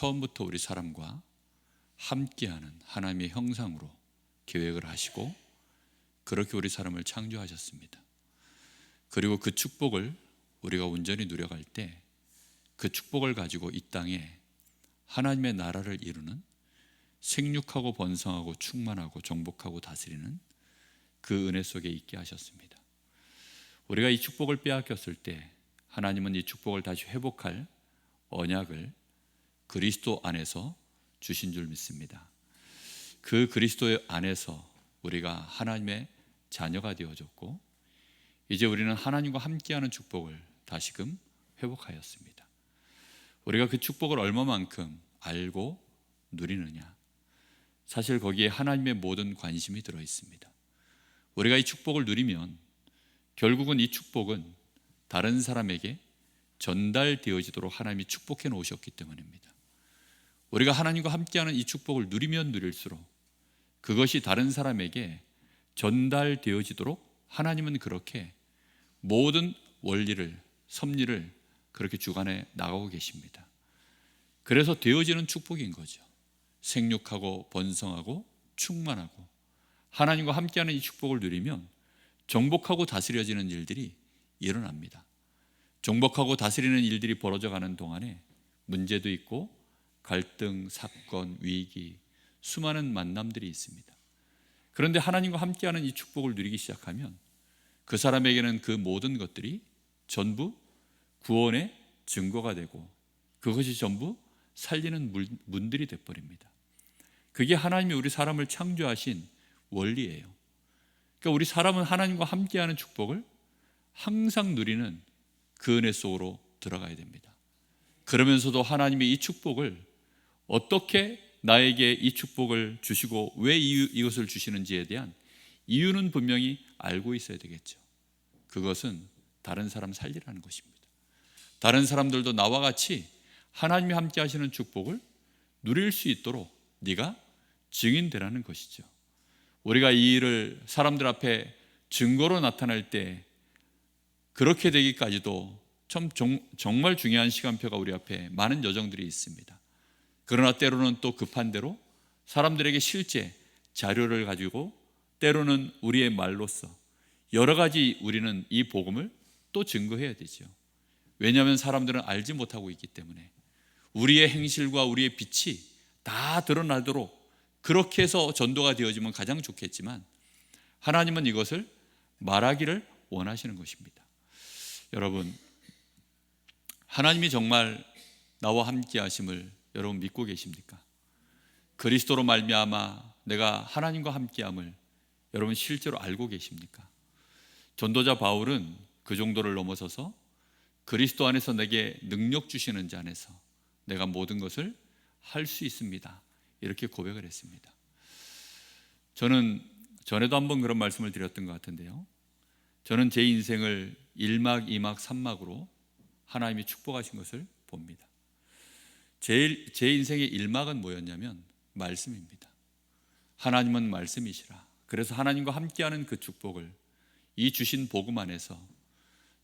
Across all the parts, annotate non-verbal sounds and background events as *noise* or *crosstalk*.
처음부터 우리 사람과 함께하는 하나님의 형상으로 계획을 하시고 그렇게 우리 사람을 창조하셨습니다. 그리고 그 축복을 우리가 온전히 누려갈 때 그 축복을 가지고 이 땅에 하나님의 나라를 이루는 생육하고 번성하고 충만하고 정복하고 다스리는 그 은혜 속에 있게 하셨습니다. 우리가 이 축복을 빼앗겼을 때 하나님은 이 축복을 다시 회복할 언약을 그리스도 안에서 주신 줄 믿습니다. 그 그리스도 안에서 우리가 하나님의 자녀가 되어졌고 이제 우리는 하나님과 함께하는 축복을 다시금 회복하였습니다. 우리가 그 축복을 얼마만큼 알고 누리느냐. 사실 거기에 하나님의 모든 관심이 들어 있습니다. 우리가 이 축복을 누리면 결국은 이 축복은 다른 사람에게 전달되어지도록 하나님이 축복해 놓으셨기 때문입니다. 우리가 하나님과 함께하는 이 축복을 누리면 누릴수록 그것이 다른 사람에게 전달되어지도록 하나님은 그렇게 모든 원리를 섭리를 그렇게 주관해 나가고 계십니다. 그래서 되어지는 축복인 거죠. 생육하고 번성하고 충만하고 하나님과 함께하는 이 축복을 누리면 정복하고 다스려지는 일들이 일어납니다. 정복하고 다스리는 일들이 벌어져 가는 동안에 문제도 있고 갈등, 사건, 위기, 수많은 만남들이 있습니다. 그런데 하나님과 함께하는 이 축복을 누리기 시작하면 그 사람에게는 그 모든 것들이 전부 구원의 증거가 되고 그것이 전부 살리는 문들이 돼버립니다. 그게 하나님이 우리 사람을 창조하신 원리예요. 그러니까 우리 사람은 하나님과 함께하는 축복을 항상 누리는 그 은혜 속으로 들어가야 됩니다. 그러면서도 하나님의 이 축복을 어떻게 나에게 이 축복을 주시고 왜 이것을 주시는지에 대한 이유는 분명히 알고 있어야 되겠죠. 그것은 다른 사람 살리라는 것입니다. 다른 사람들도 나와 같이 하나님이 함께 하시는 축복을 누릴 수 있도록 네가 증인되라는 것이죠. 우리가 이 일을 사람들 앞에 증거로 나타날 때 그렇게 되기까지도 참 정말 중요한 시간표가 우리 앞에 많은 여정들이 있습니다. 그러나 때로는 또 급한 대로 사람들에게 실제 자료를 가지고 때로는 우리의 말로써 여러 가지 우리는 이 복음을 또 증거해야 되죠. 왜냐하면 사람들은 알지 못하고 있기 때문에 우리의 행실과 우리의 빛이 다 드러나도록 그렇게 해서 전도가 되어지면 가장 좋겠지만 하나님은 이것을 말하기를 원하시는 것입니다. 여러분, 하나님이 정말 나와 함께 하심을 여러분 믿고 계십니까? 그리스도로 말미암아 내가 하나님과 함께함을 여러분 실제로 알고 계십니까? 전도자 바울은 그 정도를 넘어서서 그리스도 안에서 내게 능력 주시는 자 안에서 내가 모든 것을 할 수 있습니다. 이렇게 고백을 했습니다. 저는 전에도 한번 그런 말씀을 드렸던 것 같은데요. 저는 제 인생을 1막, 2막, 3막으로 하나님이 축복하신 것을 봅니다. 제, 제 인생의 1막은 뭐였냐면 말씀입니다. 하나님은 말씀이시라. 그래서 하나님과 함께하는 그 축복을 이 주신 복음 안에서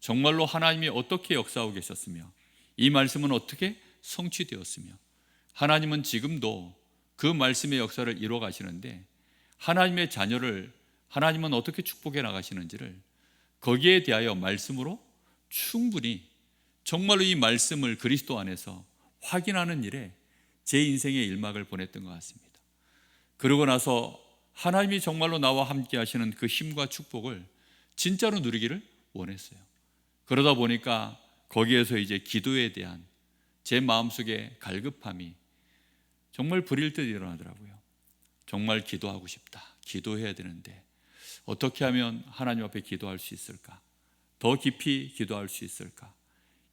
정말로 하나님이 어떻게 역사하고 계셨으며 이 말씀은 어떻게 성취되었으며 하나님은 지금도 그 말씀의 역사를 이루어 가시는데 하나님의 자녀를 하나님은 어떻게 축복해 나가시는지를 거기에 대하여 말씀으로 충분히 정말로 이 말씀을 그리스도 안에서 확인하는 일에 제 인생의 일막을 보냈던 것 같습니다. 그러고 나서 하나님이 정말로 나와 함께 하시는 그 힘과 축복을 진짜로 누리기를 원했어요. 그러다 보니까 거기에서 이제 기도에 대한 제 마음속에 갈급함이 정말 불일 듯 일어나더라고요. 정말 기도하고 싶다. 기도해야 되는데 어떻게 하면 하나님 앞에 기도할 수 있을까? 더 깊이 기도할 수 있을까?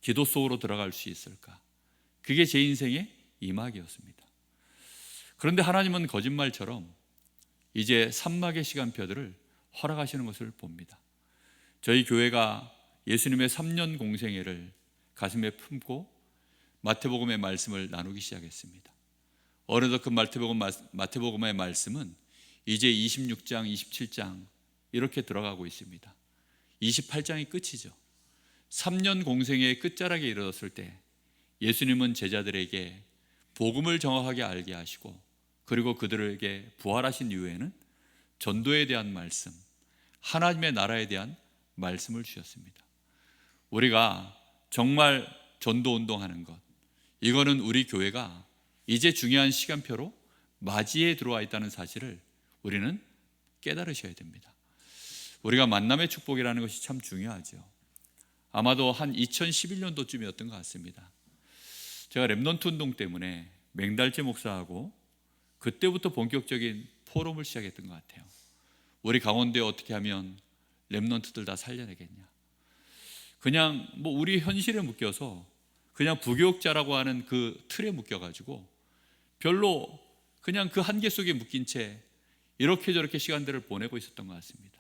기도 속으로 들어갈 수 있을까? 그게 제 인생의 이막이었습니다. 그런데 하나님은 거짓말처럼 이제 산막의 시간표들을 허락하시는 것을 봅니다. 저희 교회가 예수님의 3년 공생애를 가슴에 품고 마태복음의 말씀을 나누기 시작했습니다. 어느덧 그 마태복음, 마태복음의 말씀은 이제 26장, 27장 이렇게 들어가고 있습니다. 28장이 끝이죠. 3년 공생의 끝자락에 이르렀을 때 예수님은 제자들에게 복음을 정확하게 알게 하시고 그리고 그들에게 부활하신 이후에는 전도에 대한 말씀, 하나님의 나라에 대한 말씀을 주셨습니다. 우리가 정말 전도 운동하는 것, 이거는 우리 교회가 이제 중요한 시간표로 맞이해 들어와 있다는 사실을 우리는 깨달으셔야 됩니다. 우리가 만남의 축복이라는 것이 참 중요하죠. 아마도 한 2011년도쯤이었던 것 같습니다. 제가 랩넌트 운동 때문에 맹달재 목사하고 그때부터 본격적인 포럼을 시작했던 것 같아요. 우리 강원도에 어떻게 하면 랩넌트들 다 살려내겠냐. 그냥 뭐 우리 현실에 묶여서 그냥 부교육자라고 하는 그 틀에 묶여가지고 별로 그냥 그 한계 속에 묶인 채 이렇게 저렇게 시간들을 보내고 있었던 것 같습니다.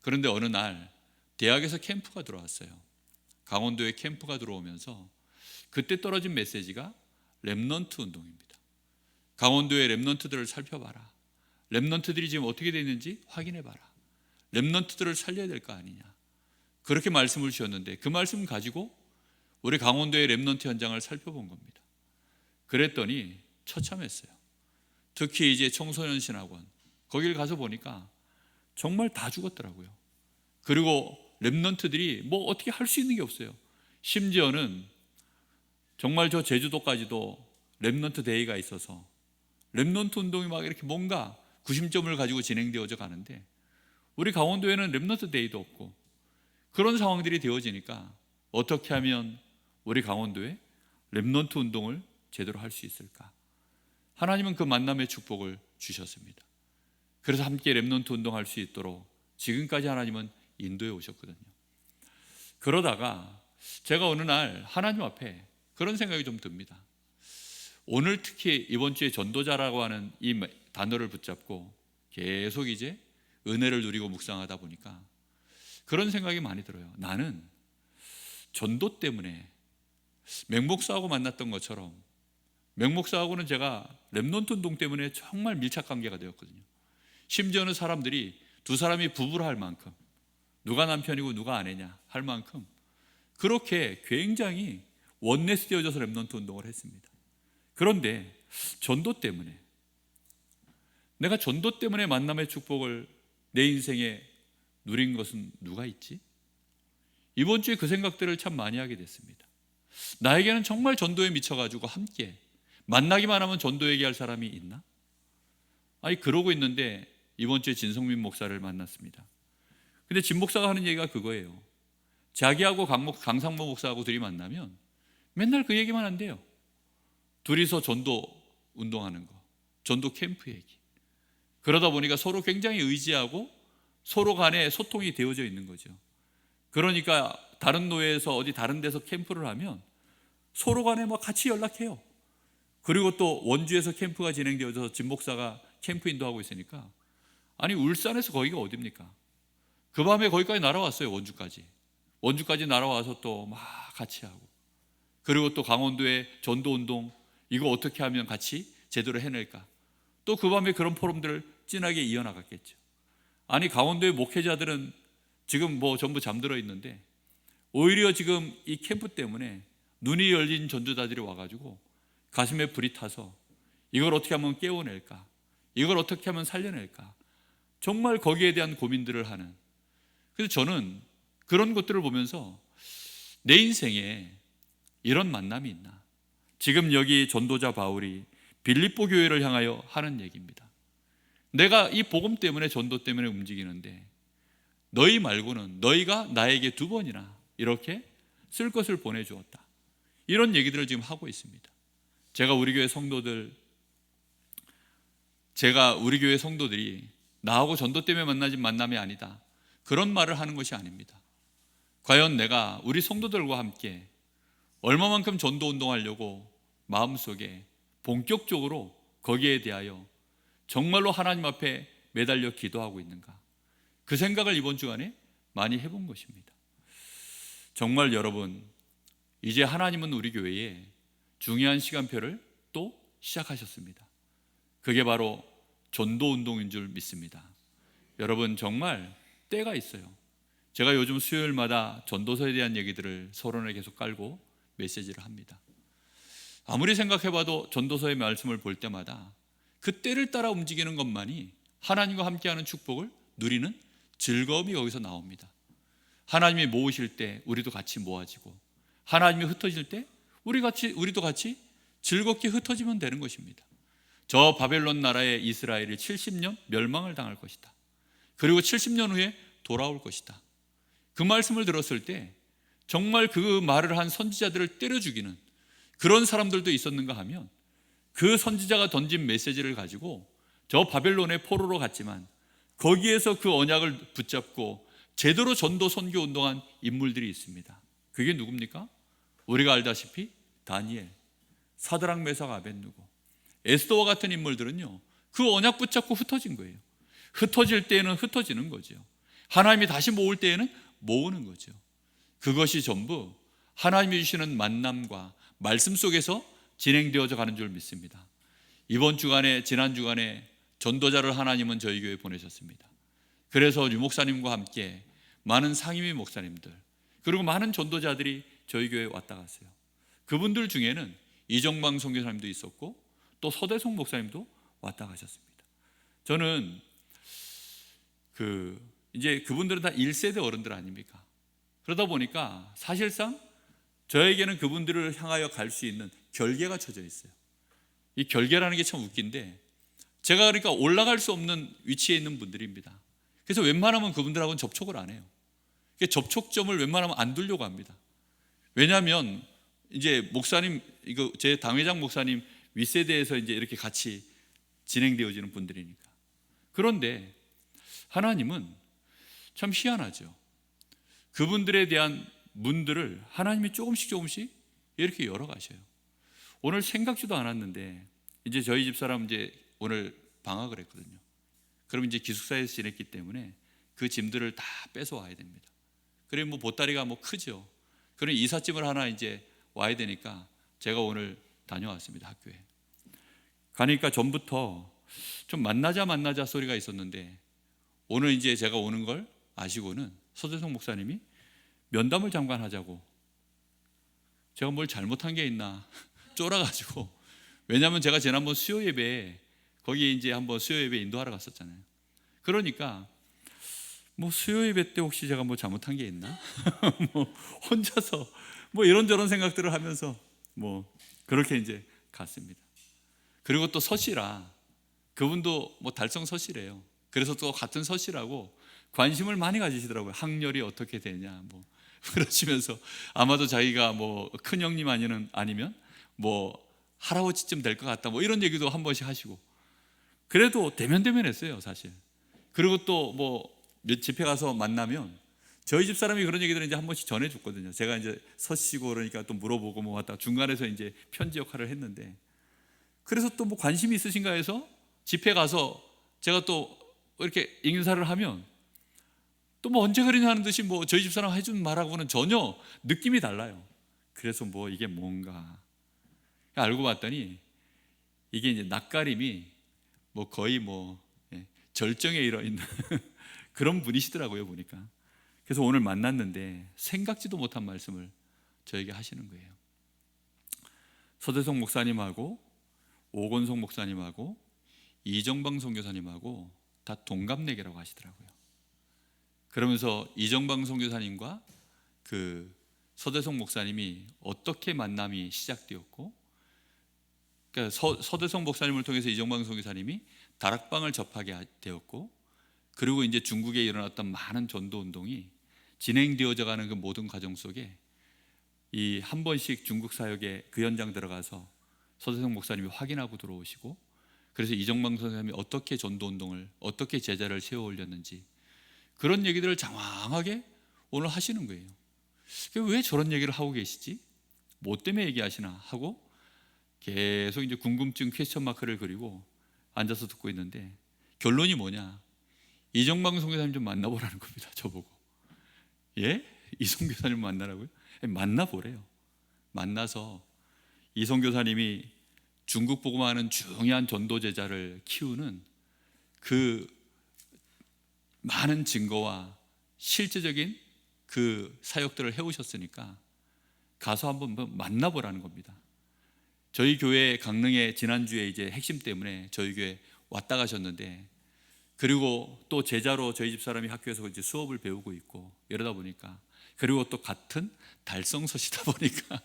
그런데 어느 날 대학에서 캠프가 들어왔어요. 강원도에 캠프가 들어오면서 그때 떨어진 메시지가 랩넌트 운동입니다. 강원도의 랩넌트들을 살펴봐라. 랩넌트들이 지금 어떻게 되는지 확인해봐라. 랩넌트들을 살려야 될 거 아니냐. 그렇게 말씀을 주셨는데 그 말씀 가지고 우리 강원도의 랩넌트 현장을 살펴본 겁니다. 그랬더니 처참했어요. 특히 이제 청소년 신학원 거길 가서 보니까 정말 다 죽었더라고요. 그리고 랩넌트들이 뭐 어떻게 할 수 있는 게 없어요. 심지어는 정말 저 제주도까지도 랩넌트 데이가 있어서 랩넌트 운동이 막 이렇게 뭔가 구심점을 가지고 진행되어져 가는데 우리 강원도에는 랩넌트 데이도 없고 그런 상황들이 되어지니까 어떻게 하면 우리 강원도에 랩넌트 운동을 제대로 할 수 있을까? 하나님은 그 만남의 축복을 주셨습니다. 그래서 함께 랩넌트 운동할 수 있도록 지금까지 하나님은 인도해 오셨거든요. 그러다가 제가 어느 날 하나님 앞에 그런 생각이 좀 듭니다. 오늘 특히 이번 주에 전도자라고 하는 이 단어를 붙잡고 계속 이제 은혜를 누리고 묵상하다 보니까 그런 생각이 많이 들어요. 나는 전도 때문에 맹목사하고 만났던 것처럼 맹목사하고는 제가 랩논트 운동 때문에 정말 밀착 관계가 되었거든요. 심지어는 사람들이 두 사람이 부부를 할 만큼 누가 남편이고 누가 아내냐 할 만큼 그렇게 굉장히 원내스 되어져서 랩넌트 운동을 했습니다. 그런데 전도 때문에 내가 전도 때문에 만남의 축복을 내 인생에 누린 것은 누가 있지? 이번 주에 그 생각들을 참 많이 하게 됐습니다. 나에게는 정말 전도에 미쳐가지고 함께 만나기만 하면 전도 얘기할 사람이 있나? 아니 그러고 있는데 이번 주에 진성민 목사를 만났습니다. 근데 진 목사가 하는 얘기가 그거예요. 자기하고 강목, 강상모 목사하고 둘이 만나면 맨날 그 얘기만 한대요. 둘이서 전도 운동하는 거, 전도 캠프 얘기. 그러다 보니까 서로 굉장히 의지하고 서로 간에 소통이 되어져 있는 거죠. 그러니까 다른 노예에서 어디 다른 데서 캠프를 하면 서로 간에 뭐 같이 연락해요. 그리고 또 원주에서 캠프가 진행되어서 진 목사가 캠프 인도하고 있으니까 아니 울산에서 거기가 어딥니까? 그 밤에 거기까지 날아왔어요 원주까지. 원주까지 날아와서 또 막 같이 하고 그리고 또 강원도의 전도 운동 이거 어떻게 하면 같이 제대로 해낼까? 또 그 밤에 그런 포럼들을 진하게 이어나갔겠죠. 아니 강원도의 목회자들은 지금 뭐 전부 잠들어 있는데 오히려 지금 이 캠프 때문에 눈이 열린 전도자들이 와가지고 가슴에 불이 타서 이걸 어떻게 하면 깨워낼까? 이걸 어떻게 하면 살려낼까? 정말 거기에 대한 고민들을 하는. 그래서 저는 그런 것들을 보면서 내 인생에 이런 만남이 있나? 지금 여기 전도자 바울이 빌립보 교회를 향하여 하는 얘기입니다. 내가 이 복음 때문에 전도 때문에 움직이는데 너희 말고는 너희가 나에게 두 번이나 이렇게 쓸 것을 보내주었다. 이런 얘기들을 지금 하고 있습니다. 제가 우리 교회 성도들, 제가 우리 교회 성도들이 나하고 전도 때문에 만나진 만남이 아니다. 그런 말을 하는 것이 아닙니다. 과연 내가 우리 성도들과 함께 얼마만큼 전도 운동하려고 마음속에 본격적으로 거기에 대하여 정말로 하나님 앞에 매달려 기도하고 있는가? 그 생각을 이번 주간에 많이 해본 것입니다. 정말 여러분, 이제 하나님은 우리 교회에 중요한 시간표를 또 시작하셨습니다. 그게 바로 전도 운동인 줄 믿습니다. 여러분, 정말 때가 있어요. 제가 요즘 수요일마다 전도서에 대한 얘기들을 서론에 계속 깔고 메시지를 합니다. 아무리 생각해봐도 전도서의 말씀을 볼 때마다 그 때를 따라 움직이는 것만이 하나님과 함께하는 축복을 누리는 즐거움이 여기서 나옵니다. 하나님이 모으실 때 우리도 같이 모아지고 하나님이 흩어질 때 우리 같이 우리도 같이 즐겁게 흩어지면 되는 것입니다. 저 바벨론 나라의 이스라엘이 70년 멸망을 당할 것이다. 그리고 70년 후에 돌아올 것이다. 그 말씀을 들었을 때 정말 그 말을 한 선지자들을 때려 죽이는 그런 사람들도 있었는가 하면 그 선지자가 던진 메시지를 가지고 저 바벨론의 포로로 갔지만 거기에서 그 언약을 붙잡고 제대로 전도 선교 운동한 인물들이 있습니다. 그게 누굽니까? 우리가 알다시피 다니엘, 사드랑 메삭 아벤누고 에스더와 같은 인물들은요. 그 언약 붙잡고 흩어진 거예요. 흩어질 때에는 흩어지는 거죠. 하나님이 다시 모을 때에는 모으는 거죠. 그것이 전부 하나님이 주시는 만남과 말씀 속에서 진행되어져 가는 줄 믿습니다. 이번 주간에 지난 주간에 전도자를 하나님은 저희 교회에 보내셨습니다. 그래서 유 목사님과 함께 많은 상임위 목사님들 그리고 많은 전도자들이 저희 교회에 왔다 갔어요. 그분들 중에는 이정방 선교사님도 있었고 또 서대성 목사님도 왔다 가셨습니다. 저는 그 이제 그분들은 다 1세대 어른들 아닙니까? 그러다 보니까 사실상 저에게는 그분들을 향하여 갈 수 있는 결계가 쳐져 있어요. 이 결계라는 게 참 웃긴데 제가 그러니까 올라갈 수 없는 위치에 있는 분들입니다. 그래서 웬만하면 그분들하고는 접촉을 안 해요. 접촉점을 웬만하면 안 두려고 합니다. 왜냐하면 이제 목사님 이거 제 당회장 목사님 윗세대에서 이제 이렇게 같이 진행되어지는 분들이니까. 그런데 하나님은 참 희한하죠. 그분들에 대한 문들을 하나님이 조금씩 조금씩 이렇게 열어 가셔요. 오늘 생각지도 않았는데 이제 저희 집 사람 이제 오늘 방학을 했거든요. 그럼 이제 기숙사에서 지냈기 때문에 그 짐들을 다 뺏어 와야 됩니다. 그리고 뭐 보따리가 뭐 크죠. 그런 이삿짐을 하나 이제 와야 되니까 제가 오늘 다녀왔습니다 학교에. 가니까 전부터 좀 만나자 만나자 소리가 있었는데 오늘 이제 제가 오는 걸 아시고는 서대성 목사님이 면담을 잠깐 하자고 제가 뭘 잘못한 게 있나 *laughs* 쫄아가지고 왜냐하면 제가 지난번 수요 예배에 거기 이제 한번 수요 예배 인도하러 갔었잖아요. 그러니까 뭐 수요 예배 때 혹시 제가 뭐 잘못한 게 있나? *laughs* 뭐 혼자서 뭐 이런저런 생각들을 하면서 뭐 그렇게 이제 갔습니다. 그리고 또 서시라 그분도 뭐 달성 서시래요. 그래서 또 같은 서시라고 관심을 많이 가지시더라고요. 학렬이 어떻게 되냐 뭐 *laughs* 그러시면서 아마도 자기가 뭐 큰 형님 아니면 아니면 뭐 할아버지쯤 될 것 같다 뭐 이런 얘기도 한 번씩 하시고 그래도 대면 대면했어요 사실. 그리고 또 뭐 집회 가서 만나면 저희 집 사람이 그런 얘기들을 이제 한 번씩 전해줬거든요. 제가 이제 서시고 그러니까 또 물어보고 뭐 왔다 중간에서 이제 편지 역할을 했는데 그래서 또 뭐 관심이 있으신가 해서 집회 가서 제가 또 이렇게 인사를 하면 또 뭐 언제 그러냐 하는 듯이 뭐 저희 집 사람 해준 말하고는 전혀 느낌이 달라요. 그래서 뭐 이게 뭔가 알고 봤더니 이게 이제 낯가림이 뭐 거의 뭐 예, 절정에 이르 있는 *laughs* 그런 분이시더라고요 보니까. 그래서 오늘 만났는데 생각지도 못한 말씀을 저에게 하시는 거예요. 서대성 목사님하고 오건성 목사님하고 이정방 선교사님하고 다 동갑내기라고 하시더라고요. 그러면서 이정방 선교사님과 그 서대성 목사님이 어떻게 만남이 시작되었고 그러니까 서, 서대성 목사님을 통해서 이정방 선교사님이 다락방을 접하게 되었고 그리고 이제 중국에 일어났던 많은 전도 운동이 진행되어져 가는 그 모든 과정 속에 이 한 번씩 중국 사역에 그 현장 들어가서 서대성 목사님이 확인하고 들어오시고 그래서 이정방 선생님이 어떻게 전도 운동을 어떻게 제자를 세워 올렸는지 그런 얘기들을 장황하게 오늘 하시는 거예요. 왜 저런 얘기를 하고 계시지? 뭐 때문에 얘기하시나 하고 계속 이제 궁금증 퀘스천 마크를 그리고 앉아서 듣고 있는데 결론이 뭐냐? 이정방 선교사님 좀 만나보라는 겁니다. 저보고. 예? 이성 교사님 만나라고요? 예, 만나보래요. 만나서 이성 교사님이 중국 복음하는 중요한 전도 제자를 키우는 그 많은 증거와 실제적인 그 사역들을 해오셨으니까 가서 한번 뭐 만나보라는 겁니다. 저희 교회 강릉에 지난주에 이제 핵심 때문에 저희 교회 왔다 가셨는데 그리고 또 제자로 저희 집 사람이 학교에서 이제 수업을 배우고 있고 이러다 보니까 그리고 또 같은 달성서시다 *laughs* 보니까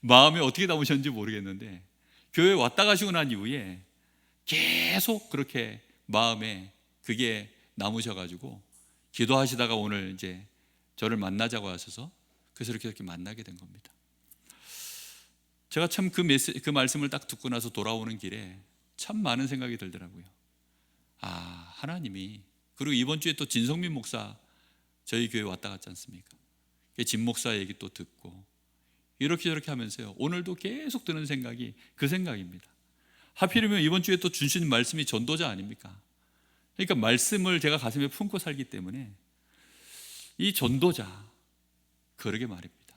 마음이 어떻게 담으셨는지 모르겠는데 교회 왔다 가시고 난 이후에 계속 그렇게 마음에 그게 남으셔가지고 기도하시다가 오늘 이제 저를 만나자고 하셔서 그래서 이렇게 이렇게 만나게 된 겁니다. 제가 참그 말씀을 딱 듣고 나서 돌아오는 길에 참 많은 생각이 들더라고요. 아 하나님이 그리고 이번 주에 또 진성민 목사 저희 교회 왔다 갔지 않습니까? 진 목사 얘기 또 듣고 이렇게 저렇게 하면서요. 오늘도 계속 드는 생각이 그 생각입니다. 하필이면 이번 주에 또 주신 말씀이 전도자 아닙니까? 그러니까 말씀을 제가 가슴에 품고 살기 때문에 이 전도자 그러게 말입니다.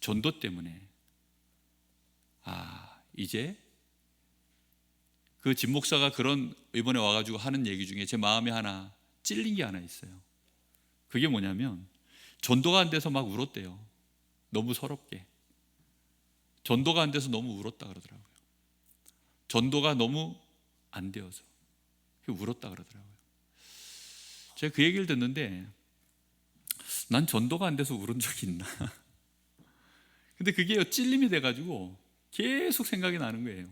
전도 때문에 아 이제 그 진목사가 그런 이번에 와가지고 하는 얘기 중에 제 마음에 하나 찔린 게 하나 있어요. 그게 뭐냐면 전도가 안 돼서 막 울었대요. 너무 서럽게. 전도가 안 돼서 너무 울었다 그러더라고요. 전도가 너무 안 되어서 울었다 그러더라고요. 제가 그 얘기를 듣는데 난 전도가 안 돼서 울은 적이 있나? *laughs* 근데 그게 찔림이 돼가지고 계속 생각이 나는 거예요.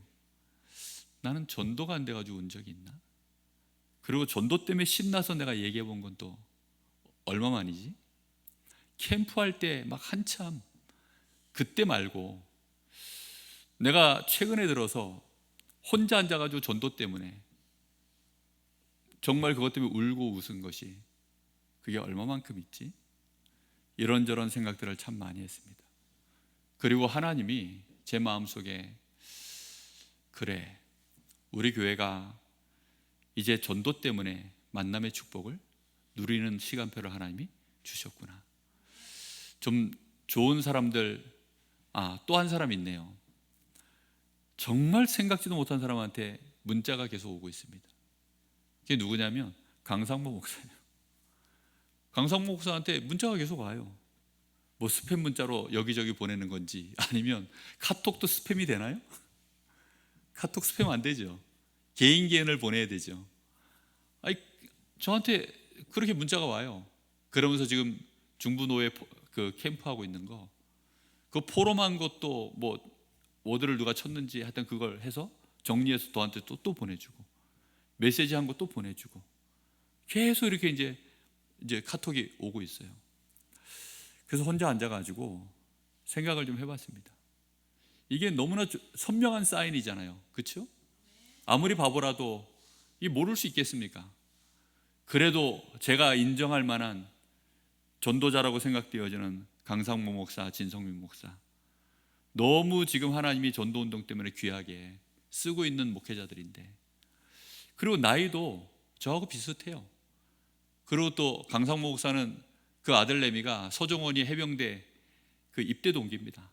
나는 전도가 안 돼가지고 운 적이 있나? 그리고 전도 때문에 신나서 내가 얘기해 본 건 또 얼마만이지? 캠프할 때 막 한참 그때 말고 내가 최근에 들어서 혼자 앉아가지고 전도 때문에 정말 그것 때문에 울고 웃은 것이 그게 얼마만큼 있지? 이런저런 생각들을 참 많이 했습니다. 그리고 하나님이 제 마음속에 그래 우리 교회가 이제 전도 때문에 만남의 축복을 누리는 시간표를 하나님이 주셨구나. 좀 좋은 사람들 아 또 한 사람 있네요. 정말 생각지도 못한 사람한테 문자가 계속 오고 있습니다. 그게 누구냐면 강상모 목사예요. 강상모 목사한테 문자가 계속 와요. 뭐 스팸 문자로 여기저기 보내는 건지 아니면 카톡도 스팸이 되나요? 카톡 스팸 안 되죠. 개인 개인을 보내야 되죠. 아니 저한테 그렇게 문자가 와요. 그러면서 지금 중부노예 그 캠프하고 있는 거, 그 포럼한 것도 뭐 워드를 누가 쳤는지 하여튼 그걸 해서 정리해서 저한테 또, 또 보내주고 메시지 한 거 또 보내주고 계속 이렇게 이제 이제 카톡이 오고 있어요. 그래서 혼자 앉아가지고 생각을 좀 해봤습니다. 이게 너무나 선명한 사인이잖아요. 그렇죠? 아무리 바보라도 이 모를 수 있겠습니까? 그래도 제가 인정할 만한 전도자라고 생각되어지는 강상모 목사, 진성민 목사. 너무 지금 하나님이 전도 운동 때문에 귀하게 쓰고 있는 목회자들인데. 그리고 나이도 저하고 비슷해요. 그리고 또 강상모 목사는 그 아들 레미가 서종원이 해병대 그 입대 동기입니다.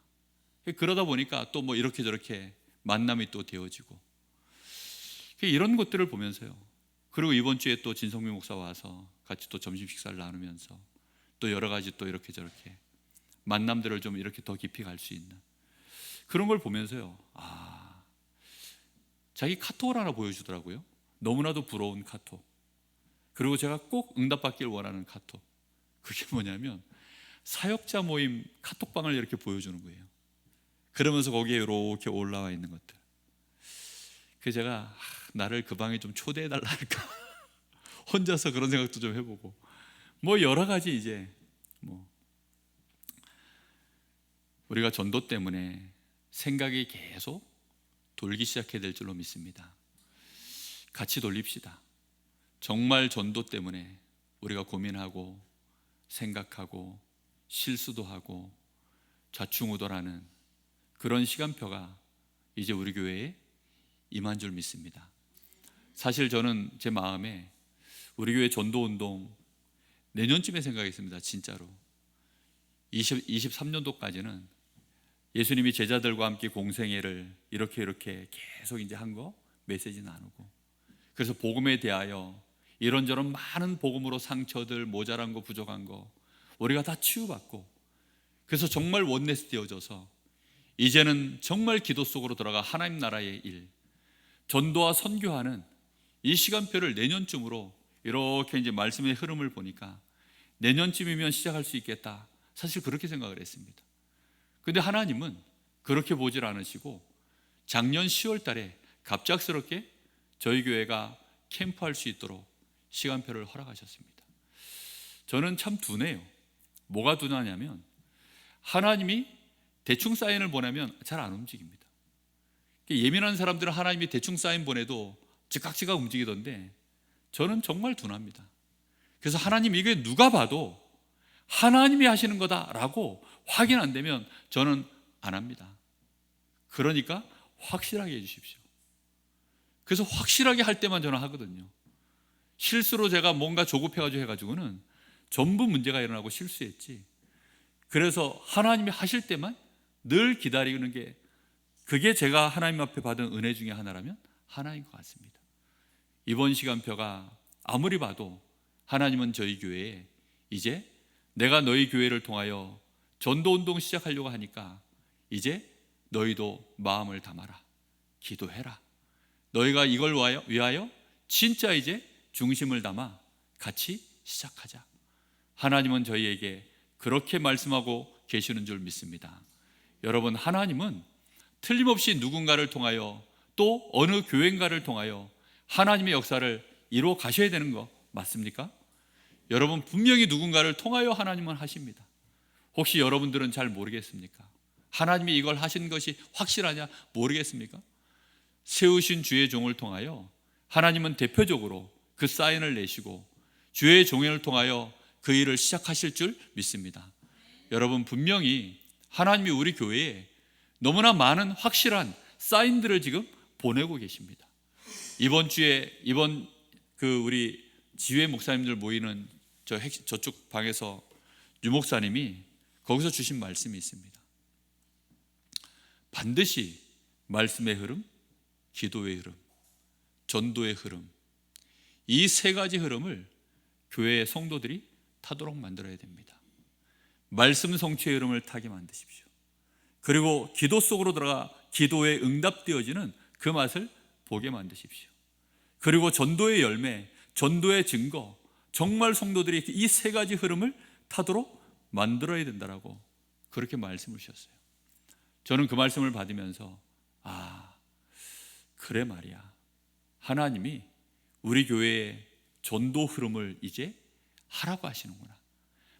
그러다 보니까 또 뭐 이렇게 저렇게 만남이 또 되어지고 이런 것들을 보면서요. 그리고 이번 주에 또 진성민 목사 와서 같이 또 점심 식사를 나누면서 또 여러 가지 또 이렇게 저렇게 만남들을 좀 이렇게 더 깊이 갈 수 있는 그런 걸 보면서요. 아, 자기 카톡을 하나 보여주더라고요. 너무나도 부러운 카톡. 그리고 제가 꼭 응답받길 원하는 카톡. 그게 뭐냐면 사역자 모임 카톡방을 이렇게 보여주는 거예요. 그러면서 거기에 이렇게 올라와 있는 것들. 그 제가 나를 그 방에 좀 초대해 달라 할까? *laughs* 혼자서 그런 생각도 좀 해보고 뭐 여러 가지 이제 뭐 우리가 전도 때문에 생각이 계속 돌기 시작해야 될 줄로 믿습니다. 같이 돌립시다. 정말 전도 때문에 우리가 고민하고 생각하고 실수도 하고 좌충우돌하는 그런 시간표가 이제 우리 교회에 임한 줄 믿습니다. 사실 저는 제 마음에 우리 교회 전도 운동 내년쯤에 생각했습니다. 진짜로. 20, 23년도까지는 예수님이 제자들과 함께 공생애를 이렇게 이렇게 계속 이제 한 거 메시지 나누고 그래서 복음에 대하여 이런저런 많은 복음으로 상처들 모자란 거 부족한 거 우리가 다 치유받고 그래서 정말 원네스 되어져서 이제는 정말 기도 속으로 들어가 하나님 나라의 일, 전도와 선교하는 이 시간표를 내년쯤으로 이렇게 이제 말씀의 흐름을 보니까 내년쯤이면 시작할 수 있겠다. 사실 그렇게 생각을 했습니다. 근데 하나님은 그렇게 보질 않으시고 작년 10월 달에 갑작스럽게 저희 교회가 캠프할 수 있도록 시간표를 허락하셨습니다. 저는 참 둔해요. 뭐가 둔하냐면 하나님이 대충 사인을 보내면 잘 안 움직입니다. 예민한 사람들은 하나님이 대충 사인 보내도 즉각즉각 움직이던데 저는 정말 둔합니다. 그래서 하나님 이게 누가 봐도 하나님이 하시는 거다라고 확인 안 되면 저는 안 합니다. 그러니까 확실하게 해주십시오. 그래서 확실하게 할 때만 저는 하거든요. 실수로 제가 뭔가 조급해가지고 해가지고는 전부 문제가 일어나고 실수했지. 그래서 하나님이 하실 때만 늘 기다리는 게 그게 제가 하나님 앞에 받은 은혜 중에 하나라면 하나인 것 같습니다. 이번 시간표가 아무리 봐도 하나님은 저희 교회에 이제 내가 너희 교회를 통하여 전도 운동 시작하려고 하니까 이제 너희도 마음을 담아라. 기도해라. 너희가 이걸 위하여 진짜 이제 중심을 담아 같이 시작하자. 하나님은 저희에게 그렇게 말씀하고 계시는 줄 믿습니다. 여러분, 하나님은 틀림없이 누군가를 통하여 또 어느 교회인가를 통하여 하나님의 역사를 이루어 가셔야 되는 거 맞습니까? 여러분, 분명히 누군가를 통하여 하나님은 하십니다. 혹시 여러분들은 잘 모르겠습니까? 하나님이 이걸 하신 것이 확실하냐 모르겠습니까? 세우신 주의 종을 통하여 하나님은 대표적으로 그 사인을 내시고 주의 종을 통하여 그 일을 시작하실 줄 믿습니다. 여러분 분명히 하나님이 우리 교회에 너무나 많은 확실한 사인들을 지금 보내고 계십니다. 이번 주에 이번 그 우리 지회 목사님들 모이는 저 핵, 저쪽 방에서 유 목사님이 거기서 주신 말씀이 있습니다. 반드시 말씀의 흐름, 기도의 흐름, 전도의 흐름, 이 세 가지 흐름을 교회의 성도들이 타도록 만들어야 됩니다. 말씀 성취의 흐름을 타게 만드십시오. 그리고 기도 속으로 들어가 기도에 응답되어지는 그 맛을 보게 만드십시오. 그리고 전도의 열매, 전도의 증거, 정말 성도들이 이 세 가지 흐름을 타도록 만들어야 된다라고 그렇게 말씀을 주셨어요. 저는 그 말씀을 받으면서 아, 그래 말이야. 하나님이 우리 교회의 전도 흐름을 이제 하라고 하시는구나.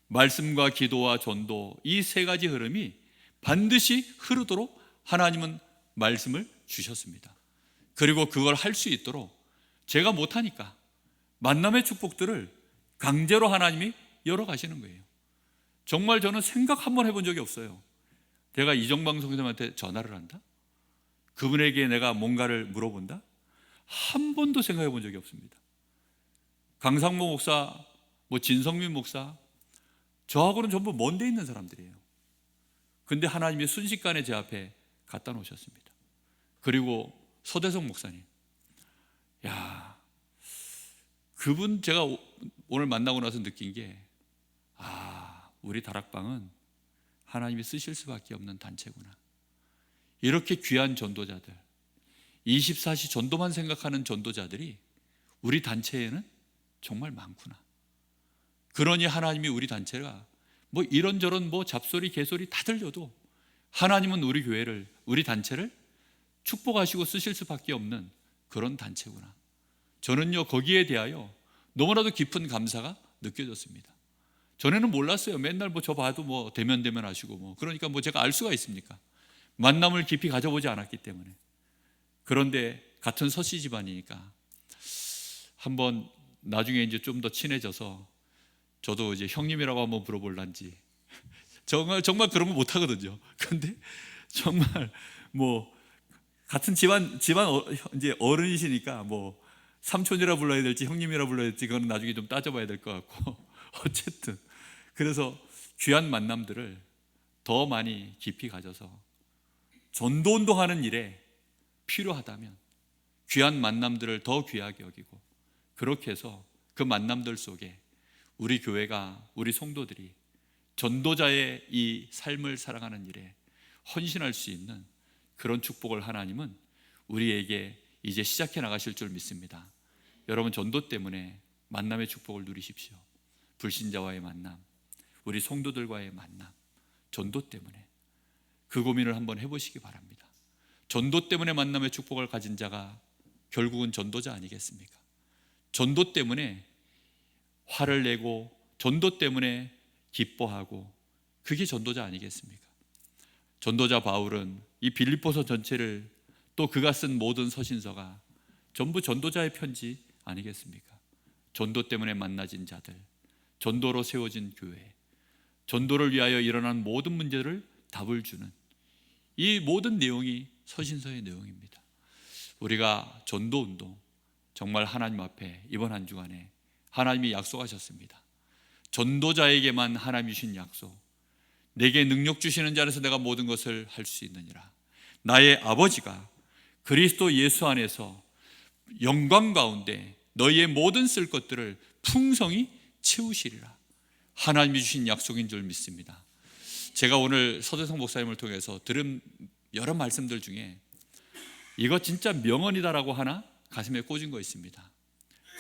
말씀과 기도와 전도 이 세 가지 흐름이 반드시 흐르도록 하나님은 말씀을 주셨습니다. 그리고 그걸 할 수 있도록 제가 못하니까 만남의 축복들을 강제로 하나님이 열어 가시는 거예요. 정말 저는 생각 한 번 해본 적이 없어요. 내가 이정방 성사님한테 전화를 한다? 그분에게 내가 뭔가를 물어본다? 한 번도 생각해 본 적이 없습니다. 강상모 목사, 뭐 진성민 목사, 저하고는 전부 먼데 있는 사람들이에요. 근데 하나님이 순식간에 제 앞에 갖다 놓으셨습니다. 그리고 서대성 목사님. 야, 그분 제가 오늘 만나고 나서 느낀 게, 아, 우리 다락방은 하나님이 쓰실 수밖에 없는 단체구나. 이렇게 귀한 전도자들, 24시 전도만 생각하는 전도자들이 우리 단체에는 정말 많구나. 그러니 하나님이 우리 단체가 뭐 이런저런 뭐 잡소리 개소리 다 들려도 하나님은 우리 교회를 우리 단체를 축복하시고 쓰실 수밖에 없는 그런 단체구나. 저는요 거기에 대하여 너무나도 깊은 감사가 느껴졌습니다. 전에는 몰랐어요. 맨날 뭐 저 봐도 뭐 대면 대면 하시고 뭐 그러니까 뭐 제가 알 수가 있습니까? 만남을 깊이 가져보지 않았기 때문에. 그런데 같은 서씨 집안이니까 한번 나중에 이제 좀 더 친해져서 저도 이제 형님이라고 한번 물어볼란지 *laughs* 정말 정말 그런 거 못 하거든요. 근데 *laughs* 정말 뭐 같은 집안 집안 어, 이제 어른이시니까 뭐 삼촌이라 불러야 될지 형님이라 불러야 될지 그거는 나중에 좀 따져봐야 될 것 같고 *laughs* 어쨌든 그래서 귀한 만남들을 더 많이 깊이 가져서 전도 운동하는 일에 필요하다면 귀한 만남들을 더 귀하게 여기고 그렇게 해서 그 만남들 속에 우리 교회가 우리 성도들이 전도자의 이 삶을 살아가는 일에 헌신할 수 있는 그런 축복을 하나님은 우리에게 이제 시작해 나가실 줄 믿습니다. 여러분 전도 때문에 만남의 축복을 누리십시오. 불신자와의 만남, 우리 성도들과의 만남, 전도 때문에 그 고민을 한번 해보시기 바랍니다. 전도 때문에 만남의 축복을 가진 자가 결국은 전도자 아니겠습니까? 전도 때문에 화를 내고 전도 때문에 기뻐하고 그게 전도자 아니겠습니까? 전도자 바울은 이 빌립보서 전체를 또 그가 쓴 모든 서신서가 전부 전도자의 편지 아니겠습니까? 전도 때문에 만나진 자들, 전도로 세워진 교회, 전도를 위하여 일어난 모든 문제를 답을 주는 이 모든 내용이 서신서의 내용입니다. 우리가 전도 운동 정말 하나님 앞에 이번 한 주간에 하나님이 약속하셨습니다. 전도자에게만 하나님이 주신 약속. 내게 능력 주시는 자에서 내가 모든 것을 할 수 있느니라. 나의 아버지가 그리스도 예수 안에서 영광 가운데 너희의 모든 쓸 것들을 풍성히 채우시리라. 하나님이 주신 약속인 줄 믿습니다. 제가 오늘 서대성 목사님을 통해서 들은 여러 말씀들 중에 이거 진짜 명언이다라고 하나 가슴에 꽂은 거 있습니다.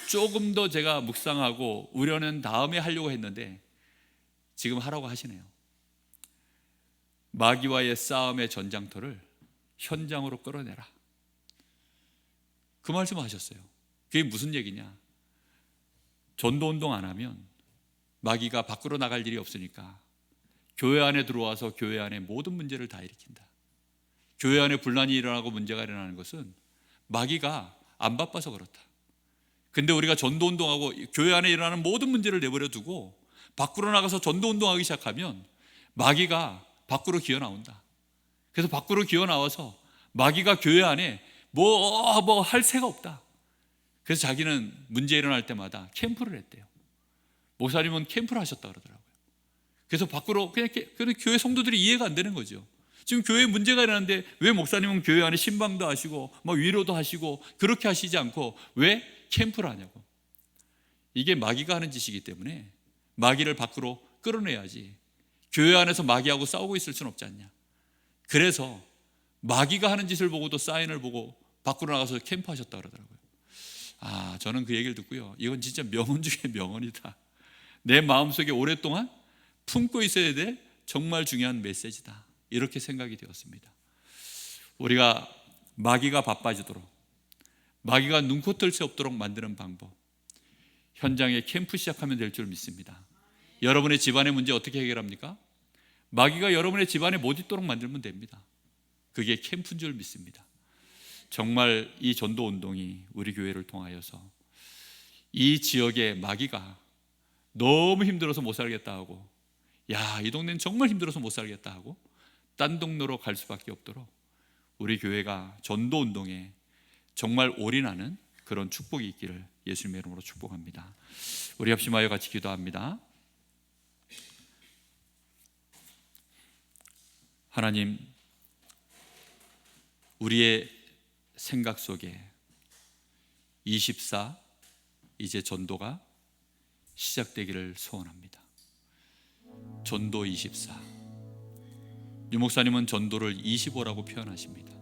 조금 더 제가 묵상하고 우려는 다음에 하려고 했는데 지금 하라고 하시네요. 마귀와의 싸움의 전장터를 현장으로 끌어내라. 그 말씀 하셨어요. 그게 무슨 얘기냐? 전도 운동 안 하면 마귀가 밖으로 나갈 일이 없으니까 교회 안에 들어와서 교회 안에 모든 문제를 다 일으킨다. 교회 안에 분란이 일어나고 문제가 일어나는 것은 마귀가 안 바빠서 그렇다. 근데 우리가 전도 운동하고 교회 안에 일어나는 모든 문제를 내버려 두고 밖으로 나가서 전도 운동하기 시작하면 마귀가 밖으로 기어 나온다. 그래서 밖으로 기어 나와서 마귀가 교회 안에 뭐 뭐 할 새가 없다. 그래서 자기는 문제 일어날 때마다 캠프를 했대요. 목사님은 캠프를 하셨다 그러더라고요. 그래서 밖으로 그냥 그냥 교회 성도들이 이해가 안 되는 거죠. 지금 교회에 문제가 일어나는데 왜 목사님은 교회 안에 신방도 하시고 막 위로도 하시고 그렇게 하시지 않고 왜 캠프를 하냐고. 이게 마귀가 하는 짓이기 때문에 마귀를 밖으로 끌어내야지. 교회 안에서 마귀하고 싸우고 있을 수는 없지 않냐. 그래서 마귀가 하는 짓을 보고도 사인을 보고 밖으로 나가서 캠프 하셨다 그러더라고요. 아, 저는 그 얘기를 듣고요. 이건 진짜 명언 중에 *laughs* 명언이다. 내 마음속에 오랫동안 품고 있어야 될 정말 중요한 메시지다. 이렇게 생각이 되었습니다. 우리가 마귀가 바빠지도록 마귀가 눈코 뜰수 없도록 만드는 방법 현장에 캠프 시작하면 될 줄 믿습니다. 여러분의 집안의 문제 어떻게 해결합니까? 마귀가 여러분의 집안에 못 있도록 만들면 됩니다. 그게 캠프인 줄 믿습니다. 정말 이 전도 운동이 우리 교회를 통하여서 이 지역의 마귀가 너무 힘들어서 못 살겠다 하고 야, 이 동네는 정말 힘들어서 못 살겠다 하고 딴 동네로 갈 수밖에 없도록 우리 교회가 전도 운동에 정말 올인하는 그런 축복이 있기를 예수님의 이름으로 축복합니다. 우리 합심하여 같이 기도합니다. 하나님, 우리의 생각 속에 24 이제 전도가 시작되기를 소원합니다. 전도 24. 유 목사님은 전도를 25라고 표현하십니다.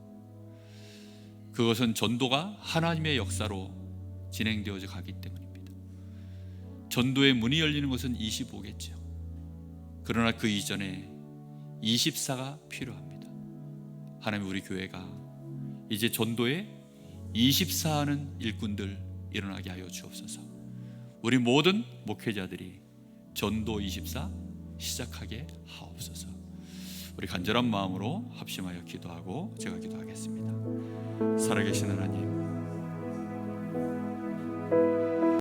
그것은 전도가 하나님의 역사로 진행되어져 가기 때문입니다. 전도의 문이 열리는 것은 25겠죠. 그러나 그 이전에 24가 필요합니다. 하나님 우리 교회가 이제 전도에 24하는 일꾼들 일어나게 하여 주옵소서. 우리 모든 목회자들이 전도 24 시작하게 하옵소서. 우리 간절한 마음으로 합심하여 기도하고 제가 기도하겠습니다. 살아계신 하나님.